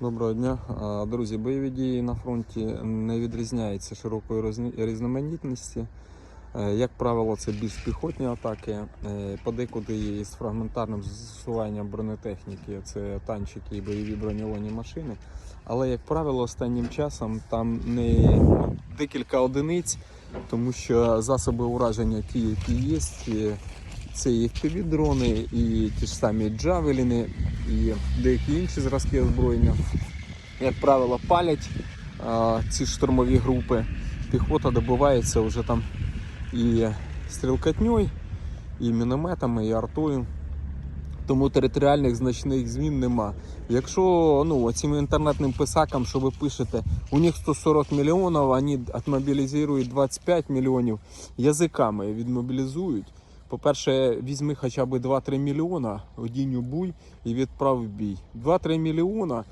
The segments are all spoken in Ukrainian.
Доброго дня, друзі. Бойові дії на фронті не відрізняються широкою різноманітності. Е, Як правило, це більш піхотні атаки, е, подекуди є з фрагментарним застосуванням бронетехніки, це танчики і бойові броньовані машини. Але, як правило, останнім часом там не декілька одиниць, тому що засоби ураження ті, які є, е, це і FPV-дрони, і ті ж самі джавеліни, і деякі інші зразки озброєння. Як правило, палять а, ці штурмові групи. Піхота добивається вже там і стрілкатньою, і мінометами, і артою. Тому територіальних значних змін нема. Якщо ну, цим інтернетним писакам, що ви пишете, у них 140 мільйонів, вони відмобілізують 25 мільйонів, язиками відмобілізують. По-перше, візьми хоча б 2-3 мільйона, одінь буй і відправ в бій. 2-3 мільйона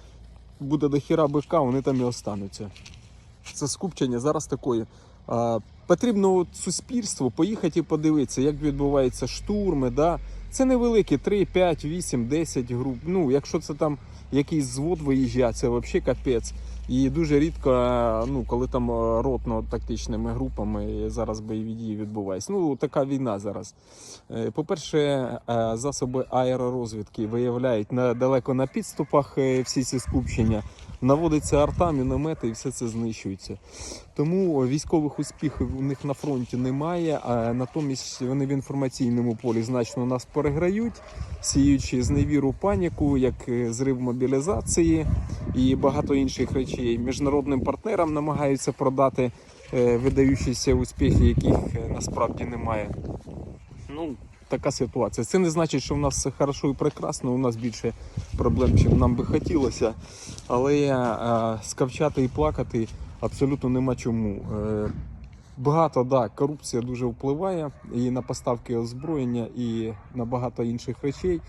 буде до хіра бика, вони там і остануться. Це скупчення зараз такої. Потрібно от суспільству поїхати і подивитися, як відбуваються штурми. Да? Це невеликі 3, 5, 8, 10 груп. Ну, якщо це там якийсь звод виїжджає, це взагалі капець. І дуже рідко, ну, коли там е, ротно-тактичними групами зараз бойові дії відбуваються. Ну, така війна зараз. Е, По-перше, е, засоби аеророзвідки виявляють на, далеко на підступах всі ці скупчення. Наводиться арта, міномети і все це знищується. Тому військових успіхів у них на фронті немає, а натомість вони в інформаційному полі значно нас переграють, сіючи зневіру паніку, як зрив мобілізації і багато інших речей. Міжнародним партнерам намагаються продати е, видаючіся успіхи, яких е, насправді немає. Ну, така ситуація. Це не значить, що в нас все хорошо і прекрасно. У нас більше проблем, чим нам би хотілося. Але е, скавчати і плакати абсолютно нема чому. Е, Багато да, корупція дуже впливає і на поставки озброєння, і на багато інших речей.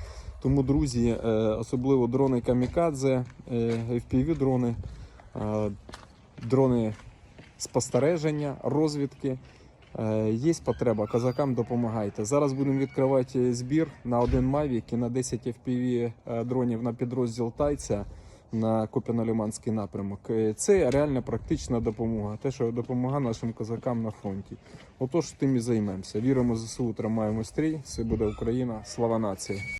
Тому, друзі, е, особливо дрони камікадзе, fpv дрони, е, дрони спостереження, розвідки. Е, Є потреба, козакам допомагайте. Зараз будемо відкривати збір на один Mavic і на 10 FPV е, дронів на підрозділ Тайця на Коп'яно-Ліманський напрямок. Е, Це реальна практична допомога, те, що допомога нашим козакам на фронті. Отож, тим і займемося. Віримо в ЗСУ, тримаємо стрій. Все буде Україна. Слава нації!